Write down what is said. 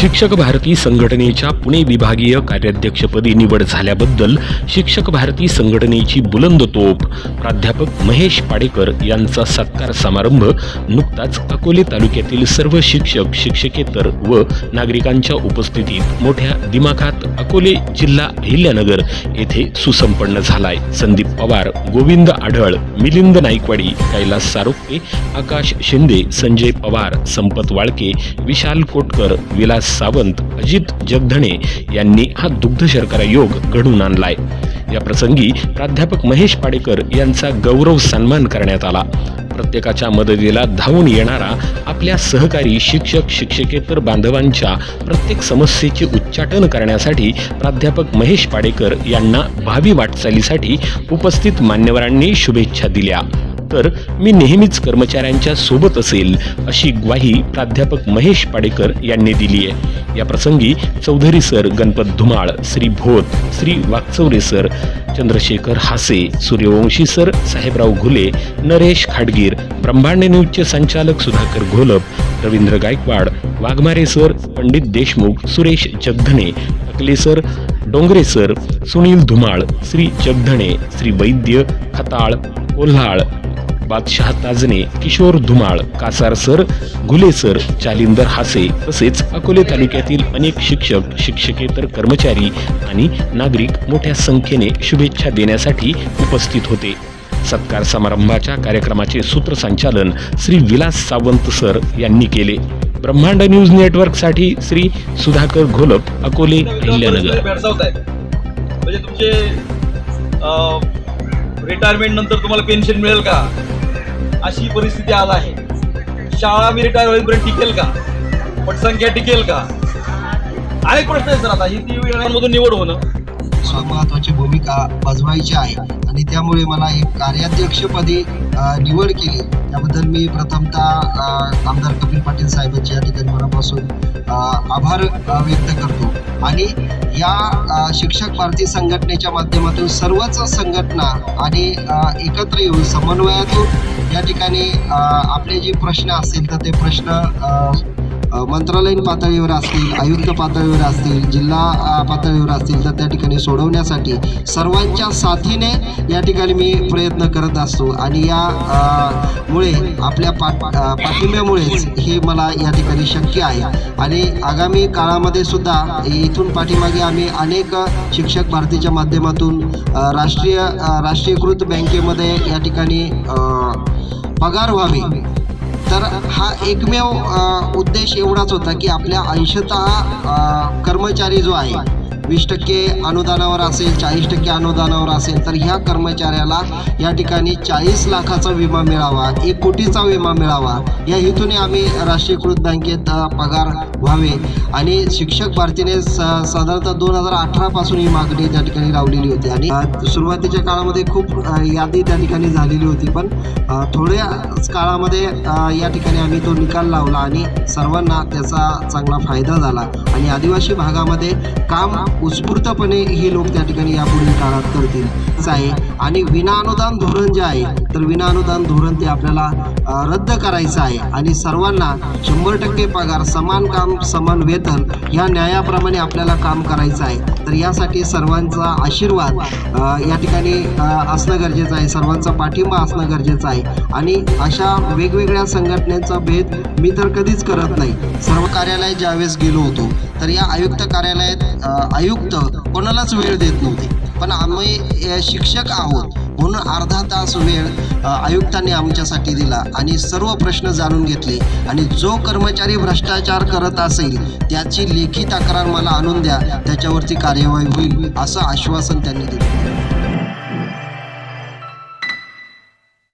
शिक्षक भारती संघटनेच्या पुणे विभागीय कार्याध्यक्षपदी निवड झाल्याबद्दल शिक्षक भारती संघटनेची बुलंद तोप प्राध्यापक महेश पाडेकर यांचा सत्कार समारंभ नुकताच अकोले तालुक्यातील सर्व शिक्षक शिक्षकेतर व नागरिकांच्या उपस्थितीत मोठ्या दिमाखात अकोले जिल्हा अहिल्यानगर येथे सुसंपन्न झालाय. संदीप पवार गोविंद आढळ मिलिंद नाईकवाडी कैलास सारोपे आकाश शिंदे संजय पवार संपत वाळके विशाल कोटकर विलास सावंत अजित जगधणे यांनी हा दुग्ध शर्करा योग घडवून आणलाय. या प्रसंगी प्राध्यापक महेश पाडेकर यांचा गौरव सन्मान करण्यात आला. प्रत्येकाच्या मदतीला धावून येणारा आपल्या सहकारी शिक्षक शिक्षकेतर बांधवांच्या प्रत्येक समस्येचे उच्चाटन करण्यासाठी प्राध्यापक महेश पाडेकर यांना भावी वाटचालीसाठी उपस्थित मान्यवरांनी शुभेच्छा दिल्या. तर मी नेहमीच कर्मचाऱ्यांच्या सोबत असेल अशी ग्वाही प्राध्यापक महेश पाडेकर यांनी दिली आहे. या प्रसंगी Chaudhari sir Ganpat Dhumal Shri Bhot Shri Wakchaure sir Chandrashekhar Hase Suryavanshi sir Sahebrao Ghule Naresh Khadgir Brahmand न्यूजचे संचालक Sudhakar Gholap Ravindra Gaikwad Waghmare sir Pandit Deshmukh Suresh Jagdhane Akle sir Dongre sir Sunil Dhumal Shri Jagdhane Shri Vaidya Khatal Kolhal Badshah Tajne Kishor Dhumal Kasar sir Ghule sir Chalindar Hase तसेच अकोले तालुक्यातील अनेक शिक्षक शिक्षकेतर कर्मचारी आणि नागरिक मोठ्या संख्येने शुभेच्छा देण्यासाठी उपस्थित होते. सत्कार समारंभाच्या कार्यक्रमाचे सूत्रसंचालन श्री विलास सावंत सर यांनी केले. ब्रह्मांड न्यूज नेटवर्कसाठी श्री सुधाकर घोलप अकोले अहिल्यानगर. म्हणजे तुमचे रिटायरमेंट नंतर तुम्हाला पेन्शन मिळेल का? अशी परिस्थिती आज आहे. शाळा मी रिटायर होईपर्यंत टिकेल का? पटसंख्या टिकेल का? अनेक प्रश्न आहेत सर आता. ही ती वेळांमधून निवड होणं. महत्वाची भूमिका बजवायची आहे. आणि त्यामुळे मला एक कार्याध्यक्षपदी निवड केली. त्याबद्दल मी प्रथमतः आमदार कपिल पाटील साहेबांचे या ठिकाणी मनापासून आभार व्यक्त करतो. आणि या शिक्षक भारती संघटनेच्या माध्यमातून सर्वच संघटना आणि एकत्र येऊन समन्वयातून या ठिकाणी आपले जे प्रश्न असतील तर ते प्रश्न मंत्रालयीन पातळीवर असतील आयुक्त पातळीवर असतील जिल्हा पातळीवर असतील तर त्या ठिकाणी सोडवण्यासाठी सर्वांच्या साथीने या ठिकाणी मी प्रयत्न करत असतो. आणि या मुळे आपल्या पाठ पाठिंब्यामुळेच हे मला या ठिकाणी शक्य आहे. आणि आगामी काळामध्ये सुद्धा इथून पाठीमागे आम्ही अनेक शिक्षक भारतीच्या माध्यमातून राष्ट्रीय राष्ट्रीयकृत बँकेमध्ये या ठिकाणी पगार व्हावी. तर हा एकमेव उद्देश एवढाच होता की आपल्या अंशतः कर्मचारी जो आहे वीस टक्के अनुदानावर असेल चाळीस टक्के अनुदानावर असेल तर ह्या कर्मचाऱ्याला या ठिकाणी चाळीस लाखाचा विमा मिळावा एक कोटीचा विमा मिळावा. या हेतूने आम्ही राष्ट्रीयकृत बँकेत पगार व्हावे. आणि शिक्षक भारतीने स साधारणतः दोन हजार अठरापासून ही मागणी त्या ठिकाणी लावलेली होती. आणि सुरुवातीच्या काळामध्ये खूप यादी त्या ठिकाणी झालेली होती. पण थोड्याच काळामध्ये या ठिकाणी आम्ही तो निकाल लावला आणि सर्वांना त्याचा चांगला फायदा झाला. आणि आदिवासी भागामध्ये काम उत्स्फूर्तपणे हे लोक त्या ठिकाणी यापुढील काळात करतील. असं आहे. आणि विनाअनुदान धोरण जे आहे तर विनाअनुदान धोरण ते आपल्याला रद्द करायचं आहे. आणि सर्वांना शंभर टक्के पगार समान काम समान वेतन या न्यायाप्रमाणे आपल्याला काम करायचं आहे. तर यासाठी सर्वांचा आशीर्वाद या ठिकाणी असणं गरजेचं आहे. सर्वांचा पाठिंबा असणं गरजेचं आहे. आणि अशा वेगवेगळ्या संघटनेचा भेद मी तर कधीच करत नाही. सर्व कार्यालयात ज्यावेळेस गेलो होतो तर या आयुक्त कार्यालयात आयुक्त कोणालाच वेळ देत नव्हते. पण आम्ही शिक्षक आहोत म्हणून अर्धा तास वेळ आयुक्तांनी आमच्यासाठी दिला आणि सर्व प्रश्न जाणून घेतले. आणि जो कर्मचारी भ्रष्टाचार करत असेल त्याची लेखी तक्रार मला आणून द्या. त्याच्यावरती कार्यवाही होईल असं आश्वासन त्यांनी दिलं.